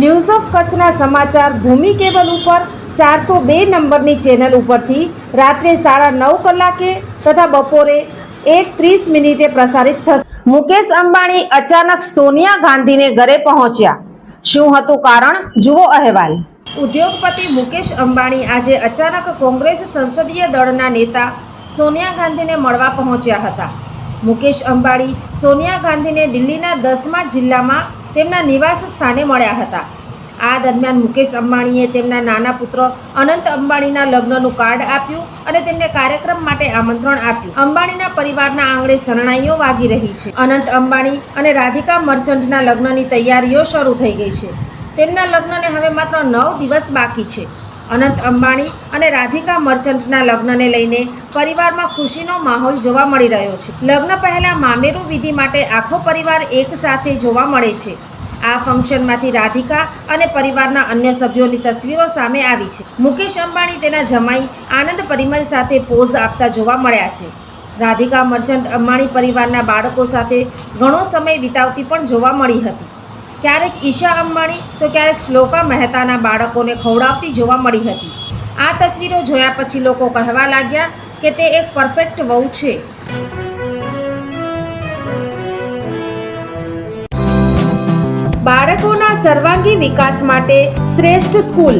News of કચ્છના સમાચાર ભૂમિ cable ઉપર ચારસો બે નંબરની ચેનલ ઉપરથી રાત્રે સાડા નવ કલાકે તથા બપોરે એક ત્રીસ મિનિટે પ્રસારિત થશે. મુકેશ અંબાણી અચાનક સોનિયા ગાંધીને ઘરે પહોંચ્યા. શું હતું કારણ? જુઓ અહેવાલ. ઉદ્યોગપતિ મુકેશ અંબાણી આજે અચાનક કોંગ્રેસ સંસદીય દળના નેતા સોનિયા ગાંધીને મળવા પહોંચ્યા હતા. મુકેશ અંબાણી સોનિયા ગાંધીને દિલ્હીના દસમા જિલ્લામાં તેમના નિવાસ સ્થાને મળ્યા હતા. આ દરમિયાન મુકેશ અંબાણીએ તેમના નાના પુત્ર અનંત અંબાણીના લગ્નનું કાર્ડ આપ્યું અને તેમને કાર્યક્રમ માટે આમંત્રણ આપ્યું. અંબાણીના પરિવારના આંગણે શરણાઈઓ વાગી રહી છે. અનંત અંબાણી અને રાધિકા મર્ચન્ટના લગ્નની તૈયારીઓ શરૂ થઈ ગઈ છે. તેમના લગ્નને હવે માત્ર નવ દિવસ બાકી છે. અનંત અંબાણી અને રાધિકા મર્ચન્ટના લગ્નને લઈને પરિવારમાં ખુશીનો માહોલ જોવા મળી રહ્યો છે. લગ્ન પહેલા મામેરું વિધિ માટે આખો પરિવાર એક સાથે જોવા મળે છે. આ ફંક્શનમાંથી રાધિકા અને પરિવારના અન્ય સભ્યોની તસવીરો સામે આવી છે. મુકેશ અંબાણી તેના જમાઈ આનંદ પરિમલ સાથે પોઝ આપતા જોવા મળ્યા છે. રાધિકા, મર્ચન્ટ, અંબાણી પરિવારના બાળકો સાથે ઘણો સમય વિતાવતી પણ જોવા મળી હતી. ક્યારેક ઈશા અંબાણી, તો ક્યારેક શ્લોકા મહેતાના બાળકોને ખવડાવતી જોવા મળી હતી. આ તસવીરો જોયા પછી લોકો કહેવા લાગ્યા કે તે એક પરફેક્ટ વહુ છે. બાળકોના સર્વાંગી વિકાસ માટે શ્રેષ્ઠ સ્કૂલ.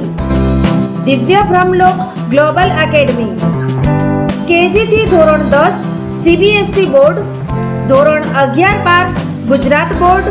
દિવ્ય બ્રહ્મલોક ગ્લોબલ એકેડમી. કેજીથી ધોરણ દસ સીબીએસઈ બોર્ડ. ધોરણ અગિયાર બાર, Gujarat board.